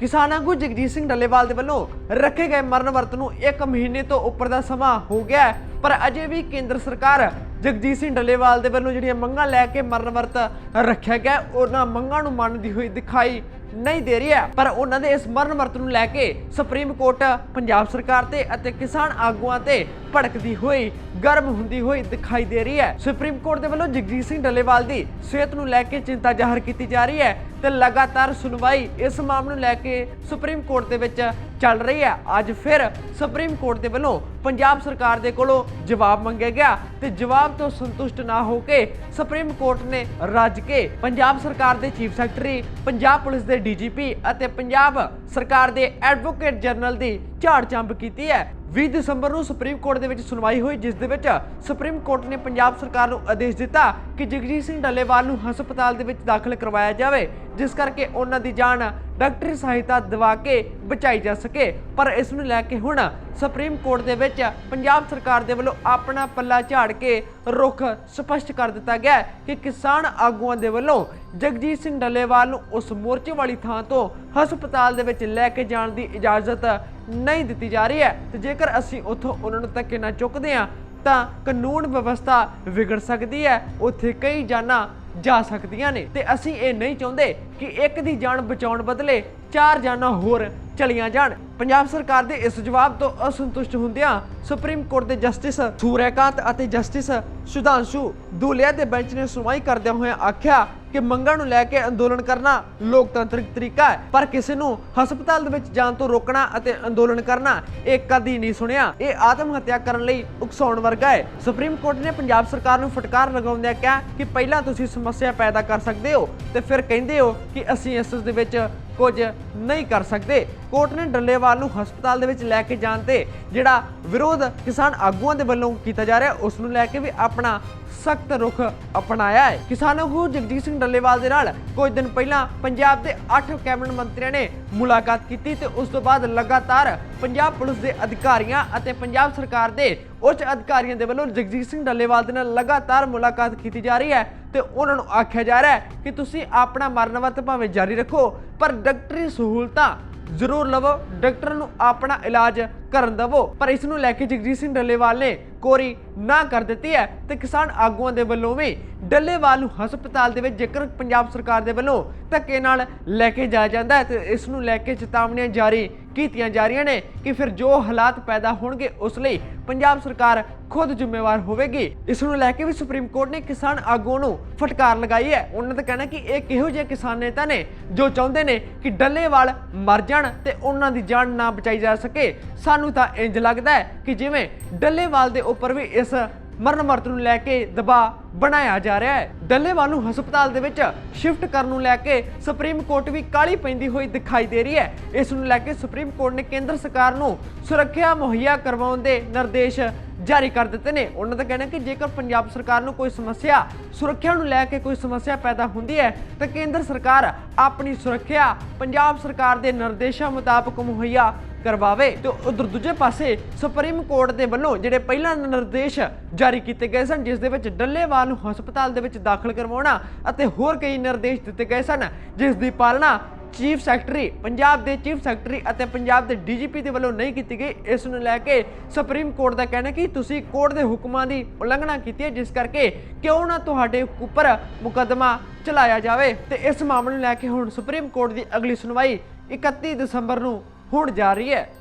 ਕਿਸਾਨ ਆਗੂ ਜਗਜੀਤ ਸਿੰਘ ਡੱਲੇਵਾਲ ਦੇ ਵੱਲੋਂ ਰੱਖੇ ਗਏ ਮਰਨ ਵਰਤ ਨੂੰ 1 ਮਹੀਨੇ ਤੋਂ ਉੱਪਰ ਦਾ ਸਮਾਂ ਹੋ ਗਿਆ ਹੈ। ਪਰ ਅਜੇ ਵੀ ਕੇਂਦਰ ਸਰਕਾਰ ਜਗਜੀਤ ਸਿੰਘ ਡੱਲੇਵਾਲ ਦੇ ਵੱਲੋਂ ਜਿਹੜੀਆਂ ਮੰਗਾਂ ਲੈ ਕੇ ਮਰਨ ਵਰਤ ਰੱਖਿਆ ਗਿਆ ਉਹਨਾਂ ਮੰਗਾਂ ਨੂੰ ਮੰਨਦੀ ਹੋਈ ਦਿਖਾਈ ਨਹੀਂ ਦੇ ਰਹੀ ਹੈ। ਪਰ ਉਹਨਾਂ ਦੇ ਇਸ ਮਰਨ ਵਰਤ ਨੂੰ ਲੈ ਕੇ ਸੁਪਰੀਮ ਕੋਰਟ, ਪੰਜਾਬ ਸਰਕਾਰ ਤੇ ਅਤੇ ਕਿਸਾਨ ਆਗੂਆਂ ਤੇ ਭੜਕਦੀ ਹੋਈ, ਗਰਮ ਹੁੰਦੀ ਹੋਈ ਦਿਖਾਈ ਦੇ ਰਹੀ ਹੈ। ਸੁਪਰੀਮ ਕੋਰਟ ਦੇ ਵੱਲੋਂ ਜਗਜੀਤ ਸਿੰਘ ਡੱਲੇਵਾਲ ਦੀ ਸਿਹਤ ਨੂੰ ਲੈ ਕੇ ਚਿੰਤਾ ਜ਼ਾਹਰ ਕੀਤੀ ਜਾ ਰਹੀ ਹੈ ਤੇ ਲਗਾਤਾਰ ਸੁਣਵਾਈ ਇਸ ਮਾਮਲੇ ਨੂੰ ਲੈ ਕੇ ਸੁਪਰੀਮ ਕੋਰਟ ਦੇ ਵਿੱਚ ਚੱਲ ਰਹੀ ਹੈ। ਅੱਜ ਫਿਰ ਸੁਪਰੀਮ ਕੋਰਟ ਦੇ ਵੱਲੋਂ ਪੰਜਾਬ ਸਰਕਾਰ ਦੇ ਕੋਲੋਂ ਜਵਾਬ ਮੰਗਿਆ ਗਿਆ ਤੇ ਜਵਾਬ ਤੋਂ ਸੰਤੁਸ਼ਟ ਨਾ ਹੋ ਕੇ ਸੁਪਰੀਮ ਕੋਰਟ ਨੇ ਰੱਜ ਕੇ ਪੰਜਾਬ ਸਰਕਾਰ ਦੇ ਚੀਫ ਸੈਕਟਰੀ ਪੰਜਾਬ ਪੁਲਿਸ ਦੇ ਡੀਜੀਪੀ ਅਤੇ ਪੰਜਾਬ ਸਰਕਾਰ ਦੇ ਐਡਵੋਕੇਟ ਜਨਰਲ ਦੀ ਝਾੜ ਚੰਬ ਕੀਤੀ ਹੈ। 20 ਦਸੰਬਰ ਨੂੰ ਸੁਪਰੀਮ ਕੋਰਟ ਦੇ ਵਿੱਚ ਸੁਣਵਾਈ ਹੋਈ, ਜਿਸ ਦੇ ਵਿੱਚ ਸੁਪਰੀਮ ਕੋਰਟ ਨੇ ਪੰਜਾਬ ਸਰਕਾਰ ਨੂੰ ਆਦੇਸ਼ ਦਿੱਤਾ ਕਿ ਜਗਜੀਤ ਸਿੰਘ ਡੱਲੇਵਾਲ ਨੂੰ ਹਸਪਤਾਲ ਦੇ ਵਿੱਚ ਦਾਖਲ ਕਰਵਾਇਆ ਜਾਵੇ, ਜਿਸ ਕਰਕੇ ਉਹਨਾਂ ਦੀ ਜਾਨ ਡਾਕਟਰੀ ਸਹਾਇਤਾ ਦਿਵਾ ਕੇ ਬਚਾਈ ਜਾ ਸਕੇ। ਪਰ ਇਸ ਨੂੰ ਲੈ ਕੇ ਹੁਣ ਸੁਪਰੀਮ ਕੋਰਟ ਦੇ ਵਿੱਚ ਪੰਜਾਬ ਸਰਕਾਰ ਦੇ ਵੱਲੋਂ ਆਪਣਾ ਪੱਲਾ ਝਾੜ ਕੇ ਰੁਖ ਸਪਸ਼ਟ ਕਰ ਦਿੱਤਾ ਗਿਆ ਕਿ ਕਿਸਾਨ ਆਗੂਆਂ ਦੇ ਵੱਲੋਂ ਜਗਜੀਤ ਸਿੰਘ ਡੱਲੇਵਾਲ ਨੂੰ ਉਸ ਮੋਰਚੇ ਵਾਲੀ ਥਾਂ ਤੋਂ ਹਸਪਤਾਲ ਦੇ ਵਿੱਚ ਲੈ ਕੇ ਜਾਣ ਦੀ ਇਜਾਜ਼ਤ ਨਹੀਂ ਦਿੱਤੀ ਜਾ ਰਹੀ ਹੈ। ਤੇ ਜੇਕਰ ਅਸੀਂ ਉੱਥੋਂ ਉਹਨਾਂ ਨੂੰ ਧੱਕੇ ਨਾਲ ਚੁੱਕਦੇ ਹਾਂ ਤਾਂ ਕਾਨੂੰਨ ਵਿਵਸਥਾ ਵਿਗੜ ਸਕਦੀ ਹੈ, ਉੱਥੇ ਕਈ ਜਾਨਾਂ ਜਾ ਸਕਦੀਆਂ ਨੇ। ਤੇ ਅਸੀਂ ਇਹ ਨਹੀਂ ਚਾਹੁੰਦੇ ਕਿ ਇੱਕ ਦੀ ਜਾਨ ਬਚਾਉਣ ਬਦਲੇ ਚਾਰ ਜਾਨਾਂ ਹੋਰ ਚਲੀਆਂ ਜਾਣ। ਪੰਜਾਬ ਸਰਕਾਰ ਦੇ ਇਸ ਜਵਾਬ ਤੋਂ ਅਸੰਤੁਸ਼ਟ ਹੁੰਦਿਆਂ ਸੁਪਰੀਮ ਕੋਰਟ ਦੇ ਜਸਟਿਸ ਸੂਰਿਆਕਾਂਤ ਅਤੇ ਜਸਟਿਸ ਸੁਧਾਂਸ਼ੂ ਦੁਲਿਆ ਦੇ ਬੈਂਚ ਨੇ ਸੁਣਵਾਈ ਕਰਦਿਆਂ ਹੋਇਆਂ ਆਖਿਆ ਕਿ ਮੰਗਾਂ ਨੂੰ ਲੈ ਕੇ ਅੰਦੋਲਨ ਕਰਨਾ ਲੋਕਤੰਤਰਿਕ ਤਰੀਕਾ ਹੈ। ਪਰ ਕਿਸੇ ਨੂੰ ਹਸਪਤਾਲ ਦੇ ਵਿੱਚ ਜਾਣ ਤੋਂ ਰੋਕਣਾ ਅਤੇ ਅੰਦੋਲਨ ਕਰਨਾ, ਇਹ ਕਦੀ ਨਹੀਂ ਸੁਣਿਆ। ਇਹ ਆਤਮ ਹੱਤਿਆ ਕਰਨ ਲਈ ਉਕਸਾਉਣ ਵਰਗਾ ਹੈ। ਸੁਪਰੀਮ ਕੋਰਟ ਨੇ ਪੰਜਾਬ ਸਰਕਾਰ ਨੂੰ ਫਟਕਾਰ ਲਗਾਉਂਦਿਆਂ ਕਿਹਾ ਕਿ ਪਹਿਲਾਂ ਤੁਸੀਂ ਸਮੱਸਿਆ ਪੈਦਾ ਕਰ ਸਕਦੇ ਹੋ ਤੇ ਫਿਰ ਕਹਿੰਦੇ ਹੋ ਕਿ ਅਸੀਂ ਇਸ ਦੇ ਵਿੱਚ ਕੁਝ ਨਹੀਂ ਕਰ ਸਕਦੇ। ਕੋਰਟ ਨੇ ਡੱਲੇਵਾਲ ਨੂੰ ਹਸਪਤਾਲ ਦੇ ਵਿੱਚ ਲੈ ਕੇ ਜਾਣ ਤੇ ਜਿਹੜਾ ਵਿਰੋਧ ਕਿਸਾਨ ਆਗੂਆਂ ਦੇ ਵੱਲੋਂ ਕੀਤਾ ਜਾ ਰਿਹਾ, ਉਸ ਨੂੰ ਲੈ ਕੇ ਵੀ ਆਪਣਾ ਸਖਤ ਰੁਖ ਅਪਣਾਇਆ ਹੈ। ਕਿਸਾਨ ਆਗੂ ਜਗਜੀਤ ਸਿੰਘ ਡੱਲੇਵਾਲ ਦੇ ਨਾਲ ਕੁਝ ਦਿਨ ਪਹਿਲਾਂ ਪੰਜਾਬ ਦੇ 8 ਕੈਬਨਿਟ ਮੰਤਰੀਆਂ ਨੇ ਮੁਲਾਕਾਤ ਕੀਤੀ ਤੇ ਉਸ ਤੋਂ ਬਾਅਦ ਲਗਾਤਾਰ ਪੰਜਾਬ ਪੁਲਿਸ ਦੇ ਅਧਿਕਾਰੀਆਂ ਅਤੇ ਪੰਜਾਬ ਸਰਕਾਰ ਦੇ ਉੱਚ ਅਧਿਕਾਰੀਆਂ ਦੇ ਵੱਲੋਂ ਜਗਜੀਤ ਸਿੰਘ ਡੱਲੇਵਾਲ ਦੇ ਨਾਲ ਲਗਾਤਾਰ ਮੁਲਾਕਾਤ ਕੀਤੀ ਜਾ ਰਹੀ ਹੈ ਤੇ ਉਹਨਾਂ ਨੂੰ ਆਖਿਆ ਜਾ ਰਿਹਾ ਹੈ ਕਿ ਤੁਸੀਂ ਆਪਣਾ ਮਰਨ ਵਰਤ ਭਾਵੇਂ ਜਾਰੀ ਰੱਖੋ, ਪਰ ਡਾਕਟਰੀ ਸਹੂਲਤਾਂ ਜ਼ਰੂਰ ਲਵੋ, ਡਾਕਟਰ ਨੂੰ ਆਪਣਾ ਇਲਾਜ ਕਰਨ ਦਵੋ। ਪਰ ਇਸ ਨੂੰ ਲੈ ਕੇ ਜਗਜੀਤ ਸਿੰਘ ਡੱਲੇਵਾਲ ਨੇ ਕੋਰੀ ਨਾ ਕਰ ਦਿੱਤੀ ਹੈ ਤੇ ਕਿਸਾਨ ਆਗੂਆਂ ਦੇ ਵੱਲੋਂ ਵੀ ਡੱਲੇਵਾਲ ਨੂੰ ਹਸਪਤਾਲ ਦੇ ਵਿੱਚ ਜੇਕਰ ਪੰਜਾਬ ਸਰਕਾਰ ਦੇ ਵੱਲੋਂ ਧੱਕੇ ਨਾਲ ਲੈ ਕੇ ਜਾਇਆ ਜਾਂਦਾ ਹੈ ਤੇ ਇਸ ਨੂੰ ਲੈ ਕੇ ਚੇਤਾਵਨੀਆਂ ਜਾਰੀ ਕੀਤੀਆਂ ਜਾ ਰਹੀਆਂ ਨੇ ਕਿ ਫਿਰ ਜੋ ਹਾਲਾਤ ਪੈਦਾ ਹੋਣਗੇ ਉਸ ਲਈ ਪੰਜਾਬ ਸਰਕਾਰ ਖੁਦ ਜ਼ਿੰਮੇਵਾਰ ਹੋਵੇਗੀ। ਇਸ ਨੂੰ ਲੈ ਕੇ ਵੀ ਸੁਪਰੀਮ ਕੋਰਟ ਨੇ ਕਿਸਾਨ ਆਗੂਆਂ ਨੂੰ ਫਟਕਾਰ ਲਗਾਈ ਹੈ। ਉਹਨਾਂ ਦਾ ਕਹਿਣਾ ਕਿ ਇਹ ਕਿਹੋ ਜਿਹੇ ਕਿਸਾਨ ਨੇਤਾ ਨੇ ਜੋ ਚਾਹੁੰਦੇ ਨੇ ਕਿ ਡੱਲੇਵਾਲ ਮਰ ਜਾਣ ਤੇ ਉਹਨਾਂ ਦੀ ਜਾਨ ਨਾ ਬਚਾਈ ਜਾ ਸਕੇ। ਸਾਨੂੰ ਤਾਂ ਇੰਜ ਲੱਗਦਾ ਹੈ ਕਿ ਜਿਵੇਂ ਡੱਲੇਵਾਲ ਦੇ ਉੱਪਰ ਵੀ ਇਸ ਮਰਨ ਮਰਤ ਨੂੰ ਲੈ ਕੇ ਦਬਾਅ ਬਣਾਇਆ ਜਾ ਰਿਹਾ ਹੈ। ਡੱਲੇਵਾਲ ਨੂੰ ਹਸਪਤਾਲ ਦੇ ਵਿੱਚ ਸ਼ਿਫਟ ਕਰਨ ਨੂੰ ਲੈ ਕੇ ਸੁਪਰੀਮ ਕੋਰਟ ਵੀ ਕਾਲੀ ਪੈਂਦੀ ਹੋਈ ਦਿਖਾਈ ਦੇ ਰਹੀ ਹੈ। ਇਸ ਨੂੰ ਲੈ ਕੇ ਸੁਪਰੀਮ ਕੋਰਟ ਨੇ ਕੇਂਦਰ ਸਰਕਾਰ ਨੂੰ ਸੁਰੱਖਿਆ ਮੁਹੱਈਆ ਕਰਵਾਉਣ ਦੇ ਨਿਰਦੇਸ਼ ਜਾਰੀ ਕਰ ਦਿੱਤੇ ਨੇ। ਉਹਨਾਂ ਦਾ ਕਹਿਣਾ ਕਿ ਜੇਕਰ ਪੰਜਾਬ ਸਰਕਾਰ ਨੂੰ ਕੋਈ ਸਮੱਸਿਆ, ਸੁਰੱਖਿਆ ਨੂੰ ਲੈ ਕੇ ਕੋਈ ਸਮੱਸਿਆ ਪੈਦਾ ਹੁੰਦੀ ਹੈ, ਤਾਂ ਕੇਂਦਰ ਸਰਕਾਰ ਆਪਣੀ ਸੁਰੱਖਿਆ ਪੰਜਾਬ ਸਰਕਾਰ ਦੇ ਨਿਰਦੇਸ਼ਾਂ ਮੁਤਾਬਕ ਮੁਹੱਈਆ ਕਰਵਾਵੇ ਤੇ ਉਧਰ ਦੂਜੇ ਪਾਸੇ ਸੁਪਰੀਮ ਕੋਰਟ ਦੇ ਵੱਲੋਂ ਜਿਹੜੇ ਪਹਿਲਾਂ ਨਿਰਦੇਸ਼ ਜਾਰੀ ਕੀਤੇ ਗਏ ਸਨ, ਜਿਸ ਦੇ ਵਿੱਚ ਡੱਲੇਵਾਲ ਨੂੰ ਹਸਪਤਾਲ ਦੇ ਵਿੱਚ ਦਾਖਲ ਕਰਵਾਉਣਾ ਅਤੇ ਹੋਰ ਕਈ ਨਿਰਦੇਸ਼ ਦਿੱਤੇ ਗਏ ਸਨ, ਜਿਸ ਦੀ ਪਾਲਣਾ ਚੀਫ ਸੈਕਟਰੀ, ਪੰਜਾਬ ਦੇ ਚੀਫ ਸੈਕਟਰੀ ਅਤੇ ਪੰਜਾਬ ਦੇ ਡੀਜੀਪੀ ਦੇ ਵੱਲੋਂ ਨਹੀਂ ਕੀਤੀ ਗਈ। ਇਸ ਨੂੰ ਲੈ ਕੇ ਸੁਪਰੀਮ ਕੋਰਟ ਦਾ ਕਹਿਣਾ ਕਿ ਤੁਸੀਂ ਕੋਰਟ ਦੇ ਹੁਕਮਾਂ ਦੀ ਉਲੰਘਣਾ ਕੀਤੀ ਹੈ, ਜਿਸ ਕਰਕੇ ਕਿਉਂ ਨਾ ਤੁਹਾਡੇ ਉੱਪਰ ਮੁਕੱਦਮਾ ਚਲਾਇਆ ਜਾਵੇ। ਤੇ ਇਸ ਮਾਮਲੇ ਨੂੰ ਲੈ ਕੇ ਹੁਣ ਸੁਪਰੀਮ ਕੋਰਟ ਦੀ ਅਗਲੀ ਸੁਣਵਾਈ 31 ਦਸੰਬਰ ਨੂੰ ਹੋਣ ਜਾ ਰਹੀ ਹੈ।